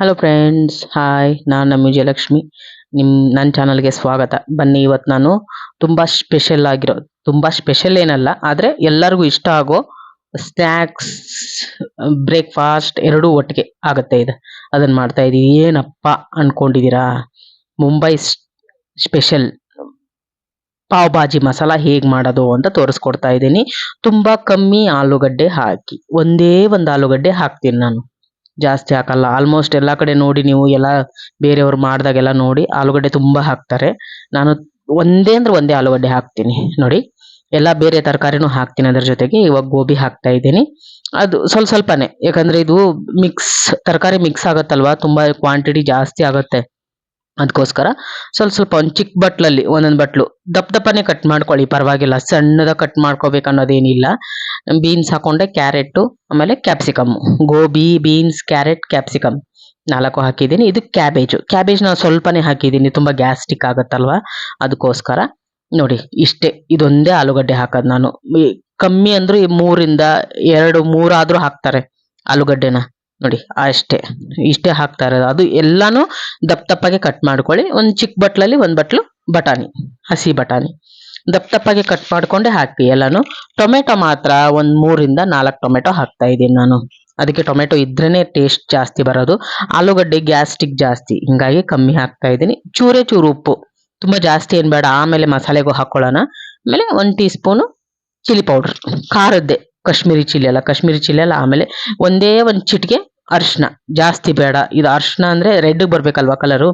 Hello friends hi ನಾನು ನಮ್ಮ ವಿಜಯಲಕ್ಷ್ಮಿ. ನಿಮ್ಮ ನನ್ನ ಚಾನಲ್ಗೆ ಸ್ವಾಗತ. ಬನ್ನಿ ಇವತ್ತು ನಾನು ತುಂಬ ಸ್ಪೆಷಲ್ ಆಗಿರೋ, ತುಂಬ ಸ್ಪೆಷಲ್ ಏನಲ್ಲ, ಆದರೆ ಎಲ್ಲರಿಗೂ ಇಷ್ಟ ಆಗೋ ಸ್ನ್ಯಾಕ್ಸ್ ಬ್ರೇಕ್ಫಾಸ್ಟ್ ಎರಡೂ ಒಟ್ಟಿಗೆ ಆಗುತ್ತೆ ಇದು. ಅದನ್ನು ಮಾಡ್ತಾ ಇದ್ದೀವಿ ಏನಪ್ಪ ಅಂದ್ಕೊಂಡಿದ್ದೀರಾ ಮುಂಬೈ ಸ್ಪೆಷಲ್ ಪಾವ್ ಭಾಜಿ ಮಸಾಲ ಹೇಗೆ ಮಾಡೋದು ಅಂತ ತೋರಿಸ್ಕೊಡ್ತಾ ಇದ್ದೀನಿ ತುಂಬ ಕಮ್ಮಿ ಆಲೂಗಡ್ಡೆ ಹಾಕಿ, ಒಂದೇ ಒಂದು ಆಲೂಗಡ್ಡೆ ಹಾಕ್ತೀನಿ ನಾನು. ಜಾಸ್ತಿ ಹಾಕಲ್ಲ. ಆಲ್ಮೋಸ್ಟ್ ಎಲ್ಲ ಕಡೆ ನೋಡಿ ನೀವು, ಎಲ್ಲ ಬೇರೆಯವ್ರು ಮಾಡಿದಾಗೆಲ್ಲ ನೋಡಿ ಆಲೂಗಡ್ಡೆ ತುಂಬ ಹಾಕ್ತಾರೆ. ನಾನು ಒಂದೇ ಅಂದ್ರೆ ಒಂದೇ ಆಲೂಗಡ್ಡೆ ಹಾಕ್ತೀನಿ. ನೋಡಿ, ಎಲ್ಲ ಬೇರೆ ತರಕಾರಿನೂ ಹಾಕ್ತೀನಿ ಅದ್ರ ಜೊತೆಗೆ. ಇವಾಗ ಗೋಬಿ ಹಾಕ್ತಾ ಇದ್ದೀನಿ. ಅದು ಸ್ವಲ್ಪ ಸ್ವಲ್ಪನೇ. ಯಾಕಂದ್ರೆ ಇದು ಮಿಕ್ಸ್ ತರಕಾರಿ ಮಿಕ್ಸ್ ಆಗುತ್ತಲ್ವಾ? ತುಂಬ ಕ್ವಾಂಟಿಟಿ ಜಾಸ್ತಿ ಆಗುತ್ತೆ. ಅದಕ್ಕೋಸ್ಕರ ಸ್ವಲ್ಪ ಸ್ವಲ್ಪ ಒಂದು ಚಿಕ್ಕ ಬಟ್ಲಲ್ಲಿ, ಒಂದೊಂದು ಬಟ್ಲು ದಪ್ಪ ದಪ್ಪನೆ ಕಟ್ ಮಾಡ್ಕೊಳ್ಳಿ, ಪರವಾಗಿಲ್ಲ. ಸಣ್ಣದಾಗಿ ಕಟ್ ಮಾಡ್ಕೋಬೇಕು ಅನ್ನೋದೇನಿಲ್ಲ ಬೀನ್ಸ್ ಹಾಕೊಂಡೆ ಕ್ಯಾರೆಟು ಆಮೇಲೆ capsicum gobi beans carrot capsicum ನಾಲ್ಕು ಹಾಕಿದ್ದೀನಿ. ಇದು ಕ್ಯಾಬೇಜು ಕ್ಯಾಬೇಜ್ ನಾವು ಸ್ವಲ್ಪನೇ ಹಾಕಿದ್ದೀನಿ. ತುಂಬ ಗ್ಯಾಸ್ಟಿಕ್ ಆಗುತ್ತಲ್ವ? ಅದಕ್ಕೋಸ್ಕರ ನೋಡಿ, ಇಷ್ಟೇ. ಇದೊಂದೇ ಆಲೂಗಡ್ಡೆ ಹಾಕೋದು ನಾನು. ಕಮ್ಮಿ ಅಂದರೂ ಈ ಮೂರಿಂದ ಎರಡು, ಮೂರಾದರೂ ಹಾಕ್ತಾರೆ ಆಲೂಗಡ್ಡೆನ. ನೋಡಿ ಅಷ್ಟೇ ಇಷ್ಟೇ ಹಾಕ್ತಾ ಇರೋದು. ಅದು ಎಲ್ಲಾನು ದಪ್ಪ ದಪ್ಪಗೆ ಕಟ್ ಮಾಡ್ಕೊಳ್ಳಿ. ಒಂದು ಚಿಕ್ಕ ಬಟ್ಲಲ್ಲಿ ಒಂದು ಬಟ್ಲು ಬಟಾಣಿ, ಹಸಿ ಬಟಾಣಿ. ದಪ್ಪ ದಪ್ಪಗೆ ಕಟ್ ಮಾಡ್ಕೊಂಡೆ ಹಾಕಿ ಎಲ್ಲಾನು. ಟೊಮೆಟೊ ಮಾತ್ರ ಒಂದು ಮೂರಿಂದ ನಾಲ್ಕು ಟೊಮೆಟೊ ಹಾಕ್ತಾ ಇದ್ದೀನಿ ನಾನು. ಅದಕ್ಕೆ ಟೊಮೆಟೊ ಇದ್ರೇನೆ ಟೇಸ್ಟ್ ಜಾಸ್ತಿ ಬರೋದು. ಆಲೂಗಡ್ಡೆ ಗ್ಯಾಸ್ಟಿಕ್ ಜಾಸ್ತಿ. ಹಿಂಗಾಗಿ ಕಮ್ಮಿ ಹಾಕ್ತಾ ಇದ್ದೀನಿ. ಚೂರೇ ಚೂರು ಉಪ್ಪು. ತುಂಬಾ ಜಾಸ್ತಿ ಏನು ಬೇಡ. ಆಮೇಲೆ ಮಸಾಲೆಗೂ ಹಾಕೊಳ್ಳೋಣ. ಆಮೇಲೆ ಒಂದು ಟೀ ಸ್ಪೂನು ಚಿಲ್ಲಿ ಪೌಡರ್ ಖಾರದ್ದೇ. ಕಾಶ್ಮೀರಿ ಚಿಲ್ಲಿ ಅಲ್ಲ, ಕಾಶ್ಮೀರಿ ಚಿಲ್ಲಿ ಅಲ್ಲ, ಆಮೇಲೆ ಒಂದೇ ಒಂದು ಚಿಟಿಕೆ ಅರ್ಶಿನ ಜಾಸ್ತಿ ಬೇಡ. ಇದು ಅರ್ಶಿನ ಅಂದ್ರೆ ರೆಡ್ ಬರ್ಬೇಕಲ್ವಾ ಕಲರು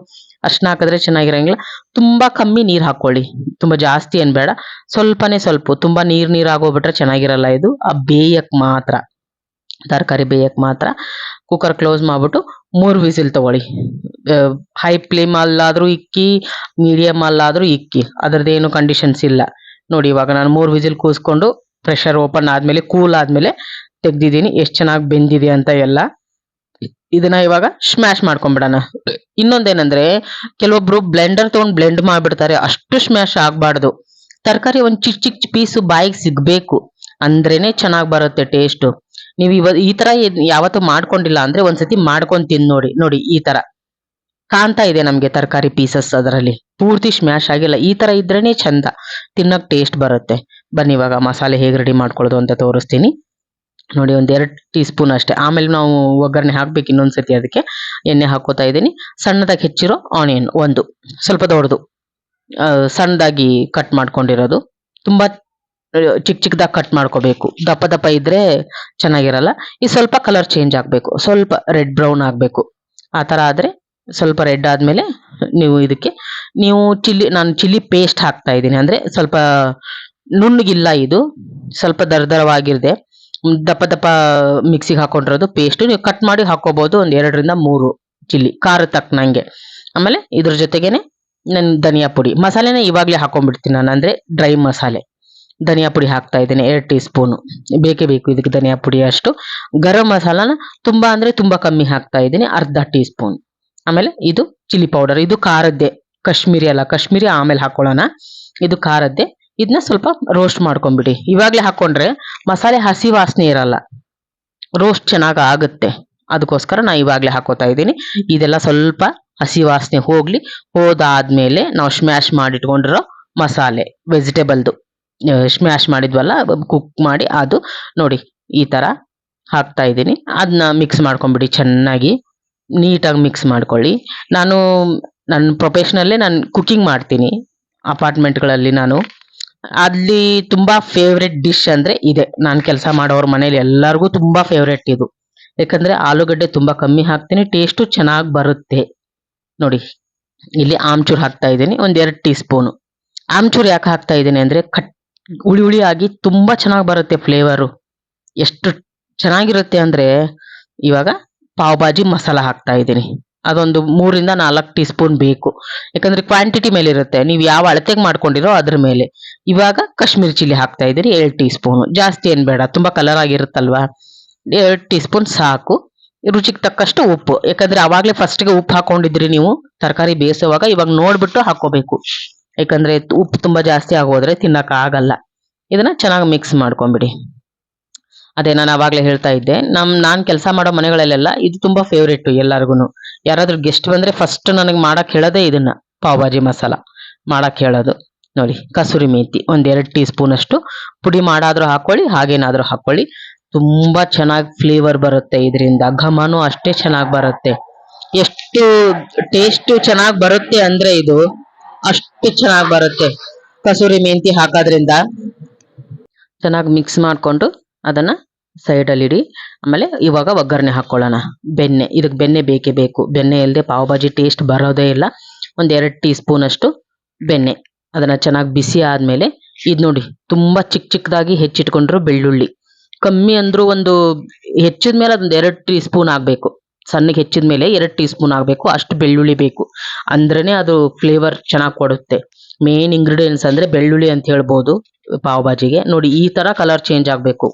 ಅರ್ಶಿನ ಹಾಕಿದ್ರೆ ಚೆನ್ನಾಗಿರಂಗಿಲ್ಲ. ತುಂಬಾ ಕಮ್ಮಿ ನೀರು ಹಾಕೊಳ್ಳಿ ತುಂಬಾ ಜಾಸ್ತಿ ಏನು ಬೇಡ. ಸ್ವಲ್ಪನೇ ಸ್ವಲ್ಪ. ತುಂಬಾ ನೀರ್ ನೀರು ಆಗೋಗ್ಬಿಟ್ರೆ ಚೆನ್ನಾಗಿರಲ್ಲ ಇದು. ಆ ಬೇಯಕ್ಕೆ ಮಾತ್ರ. ತರಕಾರಿ ಬೇಯಕ್ಕೆ ಮಾತ್ರ. ಕುಕ್ಕರ್ ಕ್ಲೋಸ್ ಮಾಡ್ಬಿಟ್ಟು ಮೂರು ವಿಸಿಲ್ ತಗೊಳ್ಳಿ. ಹೈ ಫ್ಲೇಮ್ ಅಲ್ಲಾದ್ರೂ ಇಕ್ಕಿ ಮೀಡಿಯಮ್ ಅಲ್ಲಾದ್ರೂ ಇಕ್ಕಿ. ಅದರದ್ದೇನು ಕಂಡೀಷನ್ಸ್ ಇಲ್ಲ. ನೋಡಿ ಇವಾಗ ನಾನು ಮೂರು ವಿಸಿಲ್ ಕೂಸ್ಕೊಂಡು ಪ್ರೆಷರ್ ಓಪನ್ ಆದ್ಮೇಲೆ ಕೂಲ್ ಆದ್ಮೇಲೆ ತೆಗ್ದಿದ್ದೀನಿ. ಎಷ್ಟು ಚೆನ್ನಾಗಿ ಬೆಂದಿದೆ ಅಂತ ಎಲ್ಲ ಇದನ್ನ ಇವಾಗ ಸ್ಮ್ಯಾಶ್ ಮಾಡ್ಕೊಂಡ್ಬಿಡೋಣ ಇನ್ನೊಂದೇನಂದ್ರೆ, ಕೆಲವೊಬ್ರು ಬ್ಲೆಂಡರ್ ತಗೊಂಡ್ ಬ್ಲೆಂಡ್ ಮಾಡ್ಬಿಡ್ತಾರೆ. ಅಷ್ಟು ಸ್ಮ್ಯಾಶ್ ಆಗ್ಬಾರ್ದು. ತರಕಾರಿ ಒಂದು ಚಿಕ್ಕ ಚಿಕ್ಕ ಪೀಸು ಬಾಯಿಗೆ ಸಿಗಬೇಕು. ಅಂದ್ರೇನೆ ಚೆನ್ನಾಗಿ ಬರುತ್ತೆ ಟೇಸ್ಟ್ ನೀವು ಇವ, ಈ ತರ ಯಾವತ್ತು ಮಾಡ್ಕೊಂಡಿಲ್ಲ ಅಂದ್ರೆ ಒಂದ್ಸತಿ ಮಾಡ್ಕೊಂಡ್ ತಿನ್ ನೋಡಿ ನೋಡಿ ಈ ತರ. ಕಾಣ್ತಾ ಇದೆ ನಮಗೆ ತರಕಾರಿ ಪೀಸಸ್ ಅದರಲ್ಲಿ. ಪೂರ್ತಿ ಸ್ಮ್ಯಾಶ್ ಆಗಿಲ್ಲ. ಈ ತರ ಇದ್ರೇನೆ ಚಂದ. ತಿನ್ನಕ್ಕೆ ಟೇಸ್ಟ್ ಬರುತ್ತೆ. ಬನ್ನಿ ಇವಾಗ ಮಸಾಲೆ ಹೇಗೆ ರೆಡಿ ಮಾಡ್ಕೊಳ್ಳೋದು ಅಂತ ತೋರಿಸ್ತೀನಿ. ನೋಡಿ ಒಂದು ಎರಡು ಟೀ ಸ್ಪೂನ್ ಅಷ್ಟೇ. ಆಮೇಲೆ ನಾವು ಒಗ್ಗರಣೆ ಹಾಕ್ಬೇಕು ಸರ್ತಿ ಅದಕ್ಕೆ. ಎಣ್ಣೆ ಹಾಕೋತಾ ಇದ್ದೀನಿ. ಸಣ್ಣದಾಗಿ ಹೆಚ್ಚಿರೋ ಆನಿಯನ್ ಒಂದು. ಸ್ವಲ್ಪ ದೊಡ್ಡದು. ಸಣ್ಣದಾಗಿ ಕಟ್ ಮಾಡ್ಕೊಂಡಿರೋದು. ತುಂಬ ಚಿಕ್ಕ ಚಿಕ್ಕದಾಗಿ ಕಟ್ ಮಾಡ್ಕೋಬೇಕು. ದಪ್ಪ ದಪ್ಪ ಇದ್ರೆ ಚೆನ್ನಾಗಿರಲ್ಲ. ಈ ಸ್ವಲ್ಪ ಕಲರ್ ಚೇಂಜ್ ಆಗಬೇಕು. ಸ್ವಲ್ಪ ರೆಡ್ ಬ್ರೌನ್ ಆಗಬೇಕು. ಆ ಥರ ಆದರೆ ಸ್ವಲ್ಪ ರೆಡ್ ಆದಮೇಲೆ ನೀವು ಇದಕ್ಕೆ, ನೀವು ಚಿಲ್ಲಿ ನಾನು ಚಿಲ್ಲಿ ಪೇಸ್ಟ್ ಹಾಕ್ತಾ ಇದ್ದೀನಿ. ಅಂದರೆ ಸ್ವಲ್ಪ ನುಣ್ಣಗಿಲ್ಲ ಇದು. ಸ್ವಲ್ಪ ದರ ದರವಾಗಿರದೆ ದಪ್ಪ ದಪ್ಪ ಮಿಕ್ಸಿಗೆ ಹಾಕೊಂಡಿರೋದು ಪೇಸ್ಟ್. ನೀವು ಕಟ್ ಮಾಡಿ ಹಾಕೋಬಹುದು ಒಂದು ಎರಡರಿಂದ ಮೂರು ಚಿಲ್ಲಿ ಖಾರ ತಕ್ಕನಂಗೆ ಆಮೇಲೆ ಇದ್ರ ಜೊತೆಗೇನೆ ನನ್ ಧನಿಯಾ ಪುಡಿ. ಮಸಾಲೆನ ಇವಾಗಲೇ ಹಾಕೊಂಡ್ಬಿಡ್ತೀನಿ ನಾನು, ಅಂದ್ರೆ ಡ್ರೈ ಮಸಾಲೆ. ಧನಿಯಾ ಪುಡಿ ಹಾಕ್ತಾ ಇದ್ದೀನಿ, ಎರಡು ಟೀ ಸ್ಪೂನು ಬೇಕೇ ಬೇಕು ಇದಕ್ಕೆ ಧನಿಯಾ ಪುಡಿ ಅಷ್ಟು. ಗರಂ ಮಸಾಲಾನ ತುಂಬಾ ಅಂದ್ರೆ ತುಂಬಾ ಕಮ್ಮಿ ಹಾಕ್ತಾ ಇದ್ದೀನಿ, ಅರ್ಧ ಟೀ ಸ್ಪೂನ್ ಆಮೇಲೆ ಇದು ಚಿಲ್ಲಿ ಪೌಡರ್. ಇದು ಖಾರದ್ದೇ. ಕಾಶ್ಮೀರಿ ಅಲ್ಲ, ಕಾಶ್ಮೀರಿ ಆಮೇಲೆ ಹಾಕೊಳ್ಳೋಣ ಇದು ಖಾರದ್ದೇ. ಇದನ್ನ ಸ್ವಲ್ಪ ರೋಸ್ಟ್ ಮಾಡ್ಕೊಂಬಿಡಿ ಇವಾಗಲೇ ಹಾಕೊಂಡ್ರೆ ಮಸಾಲೆ ಹಸಿ ವಾಸನೆ ಇರಲ್ಲ. ರೋಸ್ಟ್ ಚೆನ್ನಾಗಿ ಆಗುತ್ತೆ. ಅದಕ್ಕೋಸ್ಕರ ನಾ ಇವಾಗಲೇ ಹಾಕೋತಾ ಇದ್ದೀನಿ. ಇದೆಲ್ಲ ಸ್ವಲ್ಪ ಹಸಿ ವಾಸನೆ ಹೋಗಲಿ. ಹೋದಾದ್ಮೇಲೆ ನಾವು ಸ್ಮ್ಯಾಶ್ ಮಾಡಿಟ್ಕೊಂಡಿರೋ ಮಸಾಲೆ ವೆಜಿಟೇಬಲ್ದು ಸ್ಮ್ಯಾಶ್ ಮಾಡಿದ್ವಲ್ಲ ಕುಕ್ ಮಾಡಿ ಅದು ನೋಡಿ ಈ ಥರ ಹಾಕ್ತಾ ಇದ್ದೀನಿ. ಅದನ್ನ ಮಿಕ್ಸ್ ಮಾಡ್ಕೊಂಬಿಡಿ ಚೆನ್ನಾಗಿ. ನೀಟಾಗಿ ಮಿಕ್ಸ್ ಮಾಡ್ಕೊಳ್ಳಿ. ನಾನು ನನ್ನ ಪ್ರೊಫೆಷ್ನಲ್ಲೇ ನಾನು ಕುಕ್ಕಿಂಗ್ ಮಾಡ್ತೀನಿ. ಅಪಾರ್ಟ್ಮೆಂಟ್ಗಳಲ್ಲಿ ನಾನು ಅಲ್ಲಿ ತುಂಬಾ ಫೇವ್ರೆಟ್ ಡಿಶ್ ಅಂದ್ರೆ ಇದೆ. ನಾನು ಕೆಲಸ ಮಾಡೋರ ಮನೇಲಿ ಎಲ್ಲರಿಗೂ ತುಂಬಾ ಫೇವ್ರೆಟ್ ಇದು. ಯಾಕಂದ್ರೆ ಆಲೂಗಡ್ಡೆ ತುಂಬಾ ಕಮ್ಮಿ ಹಾಕ್ತೀನಿ ಟೇಸ್ಟು ಚೆನ್ನಾಗಿ ಬರುತ್ತೆ. ನೋಡಿ, ಇಲ್ಲಿ ಆಮ್ಚೂರ್ ಹಾಕ್ತಾ ಇದ್ದೀನಿ, ಒಂದ್ ಎರಡು ಟೀ ಸ್ಪೂನು ಆಮ್ಚೂರ್ ಯಾಕೆ ಹಾಕ್ತಾ ಇದ್ದೀನಿ ಅಂದ್ರೆ ಕಟ್, ಹುಳಿ ಹುಳಿ ಆಗಿ ತುಂಬಾ ಚೆನ್ನಾಗಿ ಬರುತ್ತೆ ಫ್ಲೇವರು ಎಷ್ಟು ಚೆನ್ನಾಗಿರುತ್ತೆ ಅಂದ್ರೆ ಇವಾಗ ಪಾವ್ ಭಾಜಿ ಮಸಾಲ ಹಾಕ್ತಾ ಇದ್ದೀನಿ. ಅದೊಂದು ಮೂರಿಂದ ನಾಲ್ಕು ಟೀ ಸ್ಪೂನ್ ಬೇಕು. ಯಾಕಂದ್ರೆ ಕ್ವಾಂಟಿಟಿ ಮೇಲೆ ಇರುತ್ತೆ ನೀವು ಯಾವ ಅಳತೆಗೆ ಮಾಡ್ಕೊಂಡಿರೋ ಅದ್ರ ಮೇಲೆ. ಇವಾಗ ಕಾಶ್ಮೀರಿ ಚಿಲ್ಲಿ ಹಾಕ್ತಾ ಇದ್ದೀರಿ ಎರಡು ಟೀ ಸ್ಪೂನು ಜಾಸ್ತಿ ಏನು ಬೇಡ, ತುಂಬಾ ಕಲರ್ ಆಗಿರುತ್ತಲ್ವಾ? ಎರಡು ಟೀ ಸ್ಪೂನ್ ಸಾಕು. ರುಚಿಗೆ ತಕ್ಕಷ್ಟು ಉಪ್ಪು. ಯಾಕಂದ್ರೆ ಆವಾಗಲೇ ಫಸ್ಟ್ಗೆ ಉಪ್ಪು ಹಾಕೊಂಡಿದ್ರಿ ನೀವು, ತರಕಾರಿ ಬೇಯಿಸುವಾಗ ಇವಾಗ ನೋಡ್ಬಿಟ್ಟು ಹಾಕೋಬೇಕು. ಯಾಕಂದ್ರೆ ಉಪ್ಪು ತುಂಬಾ ಜಾಸ್ತಿ ಆಗೋದ್ರೆ ತಿನ್ನೋಕ್ಕಾಗಲ್ಲ ಇದನ್ನ ಚೆನ್ನಾಗಿ ಮಿಕ್ಸ್ ಮಾಡ್ಕೊಂಬಿಡಿ. ಅದೇ ನಾನು ಆವಾಗಲೇ ಹೇಳ್ತಾ ಇದ್ದೆ. ನಮ್ಮ ನಾನ್ ಕೆಲಸ ಮಾಡೋ ಮನೆಗಳಲ್ಲೆಲ್ಲ ಇದು ತುಂಬಾ ಫೇವ್ರೇಟ್ ಎಲ್ಲಾರ್ಗುನು. ಯಾರಾದ್ರೂ ಗೆಸ್ಟ್ ಬಂದ್ರೆ ಫಸ್ಟ್ ನನಗೆ ಮಾಡಕ್ ಹೇಳೋದೇ ಇದನ್ನ ಪಾವ್ ಭಾಜಿ ಮಸಾಲ ಮಾಡಕ್ ಹೇಳೋದು. ನೋಡಿ, ಕಸೂರಿ ಮೇಥಿ ಒಂದ್ ಎರಡ್ ಟೀ ಸ್ಪೂನ್ ಅಷ್ಟು ಪುಡಿ ಮಾಡಾದರೂ ಹಾಕೊಳ್ಳಿ, ಹಾಗೇನಾದ್ರೂ ಹಾಕೊಳ್ಳಿ. ತುಂಬಾ ಚೆನ್ನಾಗಿ ಫ್ಲೇವರ್ ಬರುತ್ತೆ ಇದರಿಂದ. ಘಮನೂ ಅಷ್ಟೇ ಚೆನ್ನಾಗಿ ಬರುತ್ತೆ. ಎಷ್ಟು ಟೇಸ್ಟ್ ಚೆನ್ನಾಗಿ ಬರುತ್ತೆ ಅಂದ್ರೆ ಇದು ಅಷ್ಟು ಚೆನ್ನಾಗಿ ಬರುತ್ತೆ. ಕಸೂರಿ ಮೆಂತಿ ಹಾಕೋದ್ರಿಂದ ಚೆನ್ನಾಗಿ ಮಿಕ್ಸ್ ಮಾಡ್ಕೊಂಡು ಅದನ್ನ ಸೈಡ್ ಅಲ್ಲಿ ಇಡಿ. ಆಮೇಲೆ ಇವಾಗ ಒಗ್ಗರಣೆ ಹಾಕೊಳ್ಳೋಣ. ಬೆಣ್ಣೆ, ಇದಕ್ಕೆ ಬೆಣ್ಣೆ ಬೇಕೇ ಬೇಕು. ಬೆಣ್ಣೆ ಇಲ್ಲದೆ ಪಾವ್ ಭಾಜಿ ಟೇಸ್ಟ್ ಬರೋದೇ ಇಲ್ಲ. ಒಂದ್ ಎರಡ್ ಟೀ ಸ್ಪೂನ್ ಅಷ್ಟು ಬೆಣ್ಣೆ. ಅದನ್ನ ಚೆನ್ನಾಗಿ ಬಿಸಿ ಆದಮೇಲೆ ಇದ್ ನೋಡಿ, ತುಂಬಾ ಚಿಕ್ಕ ಚಿಕ್ಕದಾಗಿ ಹೆಚ್ಚಿಟ್ಕೊಂಡ್ರು ಬೆಳ್ಳುಳ್ಳಿ. ಕಮ್ಮಿ ಅಂದ್ರೂ ಒಂದು ಹೆಚ್ಚಿದ ಮೇಲೆ ಅದೊಂದು ಎರಡು ಟೀ ಸ್ಪೂನ್ ಆಗ್ಬೇಕು. ಸಣ್ಣಗೆ ಹೆಚ್ಚಿದ ಮೇಲೆ ಎರಡು ಟೀ ಸ್ಪೂನ್ ಆಗ್ಬೇಕು. ಅಷ್ಟು ಬೆಳ್ಳುಳ್ಳಿ ಬೇಕು. ಅಂದ್ರೇನೆ ಅದು ಫ್ಲೇವರ್ ಚೆನ್ನಾಗಿ ಕೊಡುತ್ತೆ. ಮೇನ್ ಇಂಗ್ರೀಡಿಯೆಂಟ್ಸ್ ಅಂದ್ರೆ ಬೆಳ್ಳುಳ್ಳಿ ಅಂತ ಹೇಳ್ಬೋದು ಪಾವ್ ಭಾಜಿಗೆ. ನೋಡಿ, ಈ ತರ ಕಲರ್ ಚೇಂಜ್ ಆಗ್ಬೇಕು.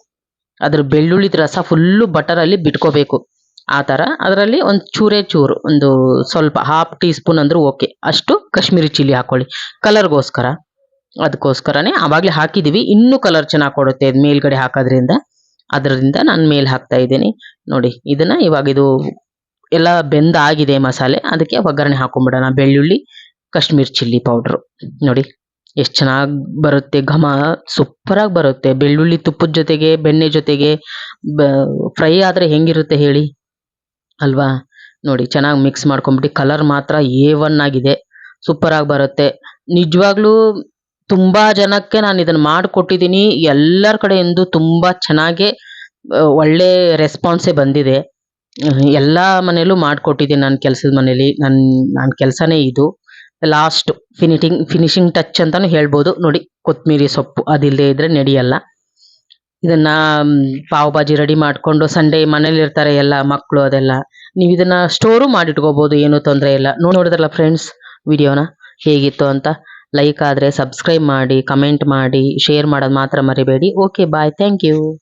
ಅದ್ರ ಬೆಳ್ಳುಳ್ಳಿದ ರಸ ಫುಲ್ಲು ಬಟರ್ ಅಲ್ಲಿ ಬಿಟ್ಕೋಬೇಕು. ಆ ತರ ಅದರಲ್ಲಿ ಒಂದು ಚೂರೇ ಚೂರು, ಒಂದು ಸ್ವಲ್ಪ ಹಾಫ್ ಟೀ ಸ್ಪೂನ್ ಅಂದ್ರೂ ಓಕೆ ಅಷ್ಟು ಕಾಶ್ಮೀರಿ ಚಿಲ್ಲಿ ಹಾಕೊಳ್ಳಿ. ಕಲರ್ಗೋಸ್ಕರ ಅದಕ್ಕೋಸ್ಕರನೇ ಅವಾಗ್ಲೇ ಹಾಕಿದೀವಿ. ಇನ್ನೂ ಕಲರ್ ಚೆನ್ನಾಗಿ ಕೊಡುತ್ತೆ ಮೇಲ್ಗಡೆ ಹಾಕೋದ್ರಿಂದ. ಅದರಿಂದ ನಾನು ಮೇಲೆ ಹಾಕ್ತಾ ಇದ್ದೀನಿ. ನೋಡಿ, ಇದನ್ನ ಇವಾಗ ಇದು ಎಲ್ಲ ಬೆಂದಾಗಿದೆ ಮಸಾಲೆ. ಅದಕ್ಕೆ ಒಗ್ಗರಣೆ ಹಾಕೊಂಡ್ಬಿಡೋಣ. ಬೆಳ್ಳುಳ್ಳಿ, ಕಾಶ್ಮೀರ್ ಚಿಲ್ಲಿ ಪೌಡ್ರು ನೋಡಿ. ಎಷ್ಟು ಚೆನ್ನಾಗಿ ಬರುತ್ತೆ, ಘಮ ಸೂಪರ್ ಆಗಿ ಬರುತ್ತೆ. ಬೆಳ್ಳುಳ್ಳಿ ತುಪ್ಪದ ಜೊತೆಗೆ, ಬೆಣ್ಣೆ ಜೊತೆಗೆ ಫ್ರೈ ಆದ್ರೆ ಹೆಂಗಿರುತ್ತೆ ಹೇಳಿ? ಅಲ್ವಾ? ನೋಡಿ, ಚೆನ್ನಾಗಿ ಮಿಕ್ಸ್ ಮಾಡ್ಕೊಂಬಿಟ್ಟು ಕಲರ್ ಮಾತ್ರ ಎ ಒನ್ ಆಗಿದೆ. ಸೂಪರ್ ಆಗಿ ಬರುತ್ತೆ. ನಿಜವಾಗ್ಲೂ ತುಂಬಾ ಜನಕ್ಕೆ ನಾನು ಇದನ್ನ ಮಾಡ್ಕೊಟ್ಟಿದ್ದೀನಿ ಎಲ್ಲರ ಕಡೆಯಿಂದ ತುಂಬಾ ಚೆನ್ನಾಗಿ ಒಳ್ಳೆ ರೆಸ್ಪಾನ್ಸೇ ಬಂದಿದೆ. ಎಲ್ಲ ಮನೆಯಲ್ಲೂ ಮಾಡ್ಕೊಟ್ಟಿದ್ದೀನಿ ನನ್ನ ಕೆಲ್ಸದ ಮನೇಲಿ ನನ್ನ ನನ್ನ ಕೆಲಸನೇ ಇದು. ಲಾಸ್ಟ್ ಫಿನಿಟಿಂಗ್ ಫಿನಿಶಿಂಗ್ ಟಚ್ ಅಂತಾನು ಹೇಳ್ಬೋದು. ನೋಡಿ ಕೊತ್ತಂಬರಿ ಸೊಪ್ಪು ಅದಿಲ್ಲದೆ ಇದ್ರೆ ನಡೆಯಲ್ಲ. ಇದನ್ನ ಪಾವ್ ಭಾಜಿ ರೆಡಿ ಮಾಡ್ಕೊಂಡು ಸಂಡೇ ಮನೇಲಿ ಇರ್ತಾರೆ ಎಲ್ಲ ಮಕ್ಕಳು ಅದೆಲ್ಲ. ನೀವು ಇದನ್ನ ಸ್ಟೋರು ಮಾಡಿಟ್ಕೋಬಹುದು ಏನು ತೊಂದರೆ ಇಲ್ಲ. ನೋಡ್- ನೋಡಿದ್ರಲ್ಲ ಫ್ರೆಂಡ್ಸ್ ವಿಡಿಯೋನ? ಹೇಗಿತ್ತು ಅಂತ ಲೈಕ್ ಆದ್ರೆ ಸಬ್ಸ್ಕ್ರೈಬ್ ಮಾಡಿ, ಕಮೆಂಟ್ ಮಾಡಿ, ಶೇರ್ ಮಾಡೋದು ಮಾತ್ರ ಮರಿಬೇಡಿ. Okay, bye. Thank you.